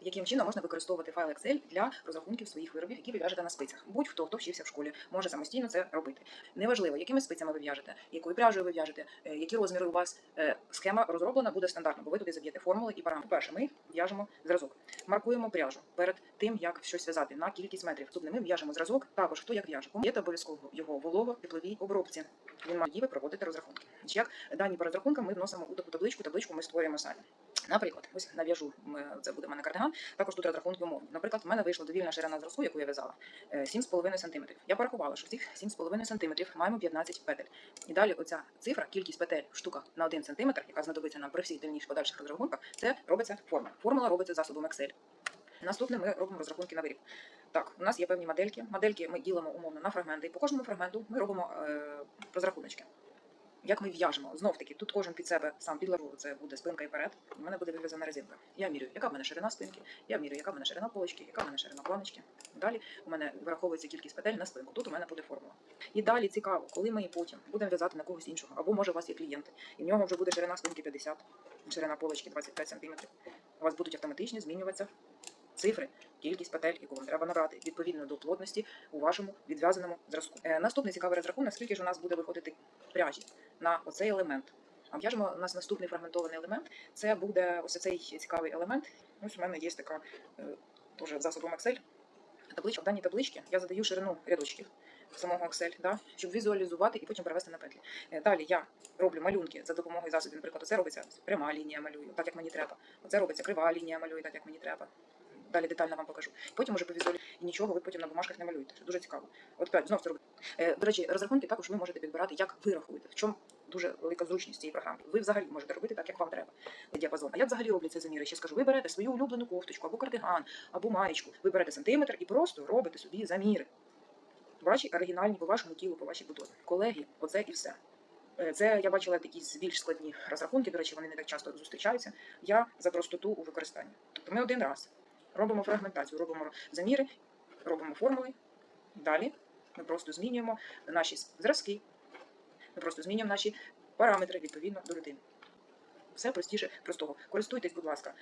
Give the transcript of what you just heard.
яким чином можна використовувати файл Excel для розрахунків своїх виробів, які ви в'яжете на спицях. Будь-хто, хто вчився в школі, може самостійно це робити. Неважливо, якими спицями ви в'яжете, якою пряжею ви в'яжете, е, які розміри у вас. Е, Схема розроблена буде стандартно, бо ви туди заб'єте формули і параметри. Перше, ми в'яжемо зразок. Маркуємо пряжу перед тим, як щось в'язати на кількість метрів. Наступне ми в'яжемо зразок. Також хто як в'яже. Є обов'язково його волого тепловій обробці. Він має тоді ви проводите розрахунки. Як дані по розрахункам ми вносимо у таку табличку. Табличку ми створюємо самі. Наприклад, ось нав'яжу це буде в мене кардиган. Також тут розрахунки умовні. Наприклад, в мене вийшла довільна ширина зразку, яку я в'язала, е, 7,5 см. Я порахувала, що цих 7,5 см маємо 15 петель. І далі оця цифра, кількість петель в штуках на 1 см, яка знадобиться нам при всіх дальніших подальших розрахунках, це робиться формула. Формула робиться засобом Excel. Наступне ми робимо розрахунки на виріб. Так, у нас є певні модельки. Модельки ми ділимо умовно на фрагменти, і по кожному фрагменту ми робимо е, розрахуночки. Як ми в'яжемо? Знов таки, тут кожен під себе сам підлажу, це буде спинка і перед. У мене буде вив'язана резинка. Я міряю, яка в мене ширина спинки, я міряю, яка в мене ширина полочки, яка в мене ширина планочки. Далі у мене вираховується кількість петель на спинку. Тут у мене буде формула. І далі цікаво, коли ми потім будемо в'язати на когось іншого, або може у вас є клієнти, і в нього вже буде ширина спинки 50, ширина полочки 25 см. У вас будуть автоматично змінюватися цифри, кількість петель, яку вам треба набрати відповідно до плотності у вашому відв'язаному зразку. Е, наступний цікавий розрахунок, скільки ж у нас буде виходити пряжі на оцей елемент. А в'яжемо у нас наступний фрагментований елемент. Це буде ось цей цікавий елемент. Ось у мене є така е, теж засобом Excel. Табличка. В даній табличці я задаю ширину рядочків самого Excel, да, щоб візуалізувати і потім перевести на петлі. Е, Далі я роблю малюнки за допомогою засобів. Наприклад, оце робиться пряма лінія малюю, так як мені треба. Оце робиться крива лінія малюю, так як мені треба. Далі детально вам покажу. Потім уже по візуалі і нічого ви потім на бумажках не малюєте. Це дуже цікаво. От п'ять знов це робити. Е, до речі, розрахунки також ви можете підбирати, як ви рахуєте. В чому дуже велика зручність цієї програми. Ви взагалі можете робити так, як вам треба. Діапазон. А як взагалі робляться заміри? Ще скажу, ви берете свою улюблену кофточку або кардиган, або маєчку, ви берете сантиметр і просто робите собі заміри. Ваші оригінальні по вашому тілу, по вашій будові. Колеги, оце і все. Е, Це я бачила якісь більш складні розрахунки, до речі, вони не так часто зустрічаються. Я за простоту у використанні. Тобто ми один раз робимо фрагментацію, робимо заміри, робимо формули. Далі ми просто змінюємо наші зразки, ми просто змінюємо наші параметри відповідно до людини. Все простіше простого. Користуйтесь, будь ласка,